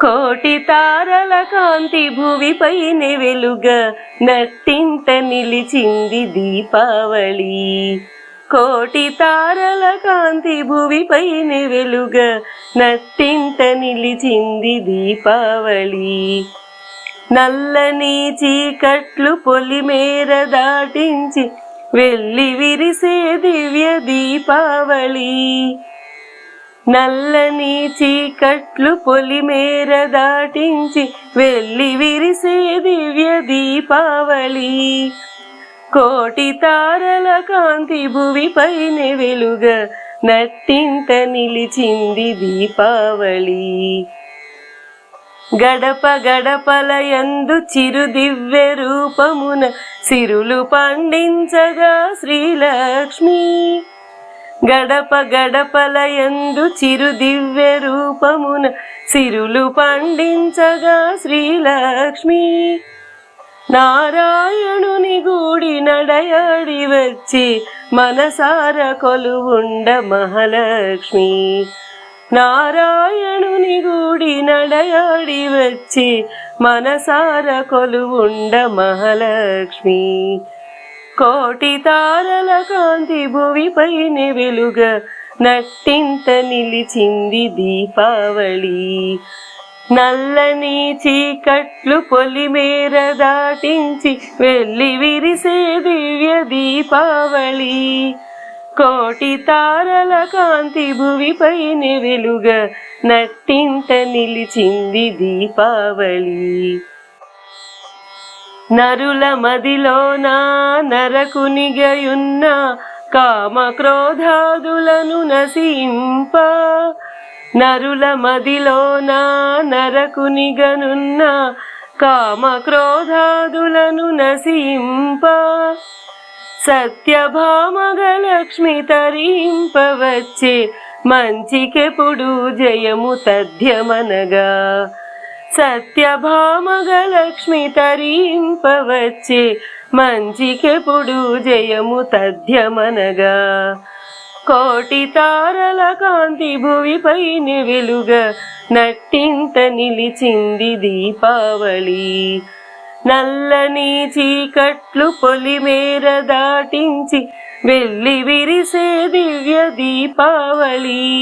కోటి తారల కాంతి భువిపైన వెలుగ నట్టింట నిలిచింది దీపావళి. కోటి తారల కాంతి భువిపైన వెలుగ నట్టింట నిలిచింది దీపావళి. నల్లని చీకట్లు పొలిమేర దాటించి వెళ్ళి విరిసే దివ్య దీపావళి. నల్లని చీకట్లు పొలిమేర దాటించి వెళ్ళి విరిసే దివ్య దీపావళి. కోటి తారల కాంతి భువిపైన వెలుగ నట్టింట నిలిచింది దీపావళి. గడప గడపల యందు చిరు దివ్య రూపమున సిరులు పండించగా శ్రీలక్ష్మి. గడప గడపల యందు చిరు దివ్య రూపమున సిరులు పండించగా శ్రీలక్ష్మి. నారాయణుని గూడి నడయాడి వచ్చి మనసార కొలువుండ మహాలక్ష్మి. నారాయణుని గూడి నడయాడి వచ్చి మనసార కొలువుండ మహాలక్ష్మి. కోటి తారల కాంతి భువిపైన వెలుగ నట్టింత నిలిచింది దీపావళి. నల్లని చీకట్లు పొలిమేర దాటించి వెళ్ళి విరిసే దివ్య దీపావళి. కోటి తారల కాంతి భువిపైన వెలుగ నట్టింత నిలిచింది దీపావళి. నరుల మదిలోన నరకునిగయున్న కామ క్రోధాదులను నసింప నరుల మదిలోన నరకునిగనున్న కామ క్రోధాదులను నసింప సత్యభామగలక్ష్మి తరింపవచ్చే మంచికెప్పుడు జయము తథ్యమనగా. సత్యభామగలక్ష్మి తరింపవచ్చే మంచికెప్పుడు జయము తథ్యమనగా. కోటి తారల కాంతి భువిపై వెలుగ నట్టింత నిలిచింది దీపావళి. నల్లని చీకట్లు పొలిమేర దాటించి వెళ్ళి విరిసే దివ్య దీపావళి.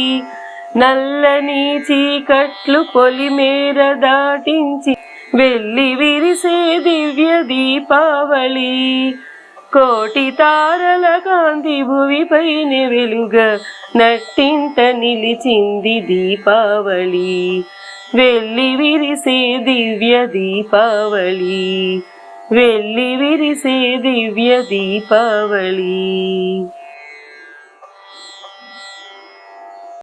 నల్లని చీకట్లు పొలిమేర దాటించి వెళ్ళి విరిసే దివ్య దీపావళి. కోటి తారల కాంతి భువిపైన వెలుగ నట్టింట నిలిచింది దీపావళి. వెళ్ళి విరిసే దివ్య దీపావళి. వెళ్ళి విరిసే దివ్య దీపావళి.